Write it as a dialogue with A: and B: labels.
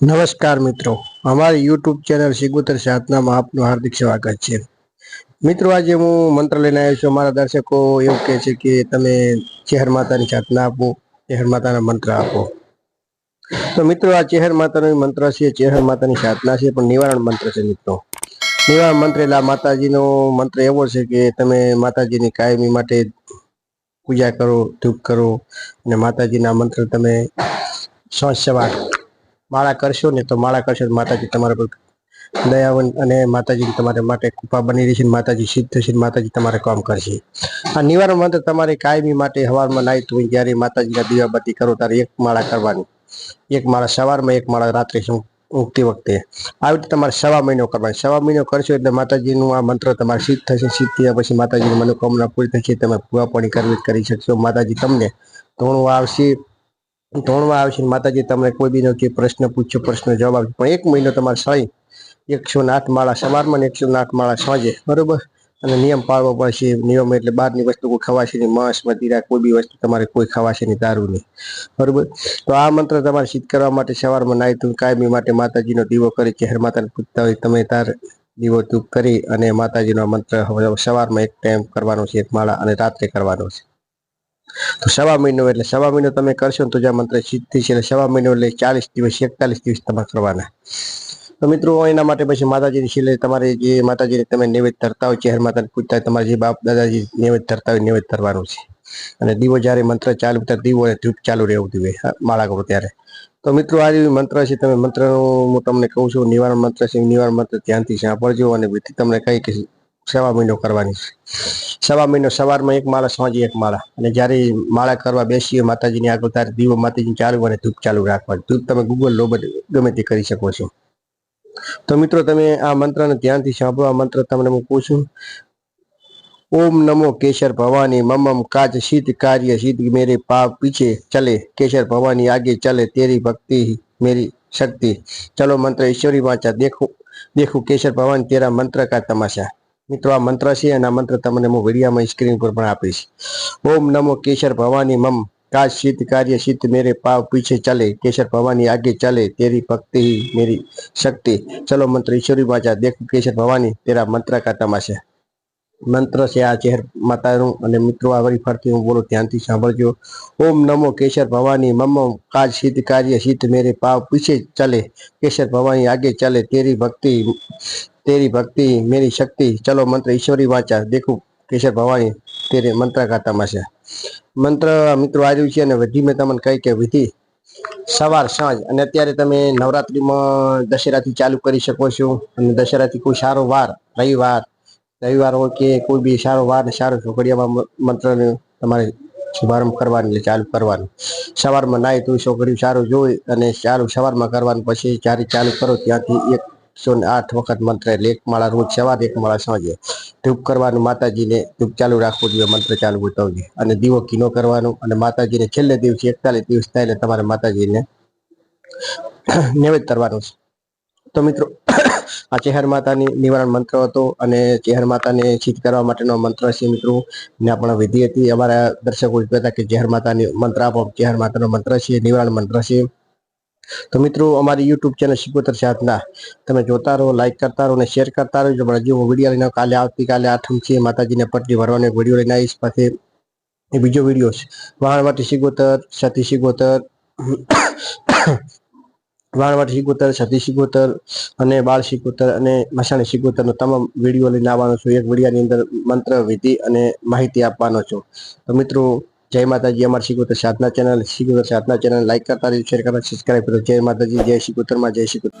A: નમસ્કાર મિત્રો. અમારી યુટ્યુબ ચેનલ સિગુતર સાધનામાં આપનું હાર્દિક સ્વાગત છે. મિત્રો, આજે હું મંત્ર લઈને આવ્યો છું. અમારા દર્શકો એવું કહે છે કે તમે ચેહર માતાની સાધના આપો, ચેહર માતાના મંત્ર આપો. તો મિત્રો, આ ચેહર માતાનો મંત્ર છે, ચેહર માતાની સાધના છે, પણ નિવારણ મંત્ર છે મિત્રો. નિવારણ મંત્ર એટલે માતાજીનો મંત્ર એવો છે કે તમે માતાજીની કાયમી માટે પૂજા કરો, ધૂપ કરો અને માતાજીના મંત્ર તમે સાંજ સવાર માળા કરશો ને તો માળા કરશો માતાજી તમારા પર દયાવન અને માતાજી તમારા માટે કૃપા બની રહેશે અને માતાજી સિદ્ધ થશે માતાજી તમારે કામ કરશે. આ નિવારણ મંત્ર તમારે કાયમી માટે હવારમાં નાહી તો જ્યારે માતાજીના દીવાબત્તી કરો ત્યારે એક માળા કરવાની. એક માળા સવારમાં, એક માળા રાત્રે ઉગતી વખતે. આવી રીતે તમારે સવા મહિનો કરવાની. સવા મહિનો કરશો એટલે માતાજીનું આ મંત્ર તમારે સિદ્ધ થશે. સિદ્ધ થયા પછી માતાજીની મનોકામના પૂરી થશે. તમે પૂરા પાણી કરવી કરી શકશો. માતાજી તમને ધોણું આવશે. ધોણવા આવશે માતાજી તમને કોઈ બી જે પ્રશ્ન પૂછ્યો પ્રશ્ન જવાબ આપશે પણ એક મહિનો તમારે સળી એકસો આઠ માળા સવારમાં ને એકસો આઠ માળા સાંજે, બરોબર? અને નિયમ પાળવો પડશે, નિયમ એટલે બહારની વસ્તુ કોઈ ખવાશે નહીં, માંસ, મદિરા, કોઈ બી વસ્તુ તમારે કોઈ ખવાશે નહીં, દારૂ નહીં, બરોબર? તો આ મંત્ર તમારે સિદ્ધ કરવા માટે સવારમાં નાહી તું કાયમી માટે માતાજીનો દીવો કરી ચહેર માતાને પૂછતા હોય, તમે તાર દીવો ધૂપ કરી અને માતાજીનો મંત્ર સવારમાં એક ટાઈમ કરવાનો છે, એક માળા અને રાત્રે કરવાનો છે. તો સવા મહિનો એટલે સવા મહિનો તમે કરશો ને તો જે મંત્ર સિદ્ધિ છે એટલે સવા મહિનો એટલે ચાલીસ દિવસ, એકતાલીસ દિવસ તમારે કરવાના. તો મિત્રો એના માટે પછી માતાજીની શિલે તમારે જે માતાજીને તમે નૈવેદ ધરતા હોય, ચહેર માતાને પૂછતા હોય, તમારે જે બાપ દાદાજી નૈવેદ ધરતા હોય નૈવેદ ધરવાનું છે. અને દીવો જ્યારે મંત્ર ચાલુ, ત્યારે દીવો અને ધૂપ ચાલુ રહેવું જોઈએ માળા કરો ત્યારે. તો મિત્રો, આ જે મંત્ર છે, તમે મંત્રનું હું તમને કહું છું, નિવારણ મંત્ર છે, નિવારણ મંત્ર ધ્યાનથી સાંભળજો અને તમને કઈ કે સવા મહિનો કરવાની. છે સવા મહિનો સવારમાં એક માળા, સાંજે એક માળા. અને જ્યારે માળા કરવા બેસીએ, માતાજીની આગળ ત્યારે દીવો માતાજી ચાલુ અને ધૂપ ચાલુ રાખવાનું. ધૂપ તમે ગૂગલ લો ગમે તે કરી શકો છો. તો મિત્રો તમે આ મંત્રને ધ્યાનથી સાંભળો. આ મંત્ર તમને મૂકું છું. ઓમ નમો કેશર ભવાની, મમમ કાચ સિદ્ધ કાર્ય સિદ્ધ મેરે પાપ પીછે ચલે. કેશર ભવાની આગે ચલે, તેરી ભક્તિ મેરી શક્તિ. ચલો મંત્ર ઈશ્વરી વાંચા. દેખું દેખું કેશર ભવાની, તેરા મંત્ર કા તમાશા. મિત્રો, આ મંત્ર છે અને આ મંત્ર તમને હું વિડીયામાં સ્ક્રીન પર પણ આપીશ. ઓમ નમો કેશર ભવાની મમ. કાશ શીત કાર્ય શીત મેરે પાવ પીછે ચાલે. કેશર ભવાની આગે ચાલે. તેરી ભક્તિ મેરી શક્તિ. ચલો મંત્ર ઈશ્વરી બાજા દેખો કેશર ભવાની. તેરા મંત્ર કા છે. મંત્ર છે આ ચહેર માતાનું અને મિત્રો, આ વળી ફરતી હું બોલું, ધ્યાનથી સાંભળજો. ઓમ નમો કેશર ભવાની, મમ કાજ સિદ્ધ કાર્ય સિદ્ધ મેરે પાવ પીછે ચલે. કેશર ભવાની આગે ચલે, તેરી ભક્તિ તેરી ભક્તિ મેરી શક્તિ. ચલો મંત્ર ઈશ્વરી વાંચા. દેખું, કેશર ભવાની તેરે મંત્ર ખાતામાં છે. મંત્ર મિત્રો આવ્યું છે અને વિધિ મેં તમને કહી કે વિધિ. સવાર, સાંજ અને અત્યારે તમે નવરાત્રીમાં દશેરાથી ચાલુ કરી શકો છો. અને દશેરાથી કોઈ સારો વાર, રવિવાર રવિવાર હોય કે કોઈ બી સારો વાર સારો છોકરીઓમાં મંત્રને તમારે શુભારંભ કરવાનું એટલે ચાલુ કરવાનું. સવારમાં નાય તો છોકરીઓ સારું જોઈ અને સારું સવારમાં કરવાનું, પછી જ્યારે ચાલુ કરો ત્યાંથી એકસો ને આઠ વખત મંત્ર એટલે એક માળા રોજ સવારે એક માળા સાંજે. ધૂપ કરવાનું, માતાજીને ધૂપ ચાલુ રાખવું જોઈએ, મંત્ર ચાલુ હોતા અને દીવો કીનો કરવાનું અને માતાજીને છેલ્લે દિવસે એકતાલીસ દિવસ થાય એટલે તમારે માતાજીને નૈવેદ્ય કરવાનું છે. તો મિત્રો આ ચેહર માતાની નિવારણ મંત્ર હતો અને ચેહર માતાને સિદ્ધ કરવા માટેનો મંત્ર છે મિત્રો. ને આપણા વિધિ હતી અમારા દર્શકો હતા કે ચેહર માતાની મંત્ર આપો. ચેહર માતાનો મંત્ર છે, નિવારણ મંત્ર છે. તો મિત્રો, અમારી યુટ્યુબ ચેનલ શિકોતર સાધના તમે જોતા રહો લાઈક કરતા રહો અને શેર કરતા રહો પણ હજી હું વીડિયો લઈને કાલે આવતીકાલે આઠમ છે, માતાજીને પટરી ભરવાનો વીડિયો લઈને આવીશ. એ બીજો વીડિયો છે. વાણવાટી શિકોતર સતી શિકોતર વાણવાટી શિકોતર સતી શિકોતર અને બાળ શિકોતર અને મસાણી શિકોતરનો તમામ વીડિયો લઈને આવવાનો છું. એક વિડીયાની અંદર મંત્ર, વિધિ અને માહિતી આપવાનો છું. તો મિત્રો, જય માતાજી, અમારી Shikotar Sadhana channel Shikotar Sadhana channel like કરતા રહેજો શેર કરતા સબસ્ક્રાઈબ કરો. જય માતાજી, જય શિકોતરમાં જય શિકોતર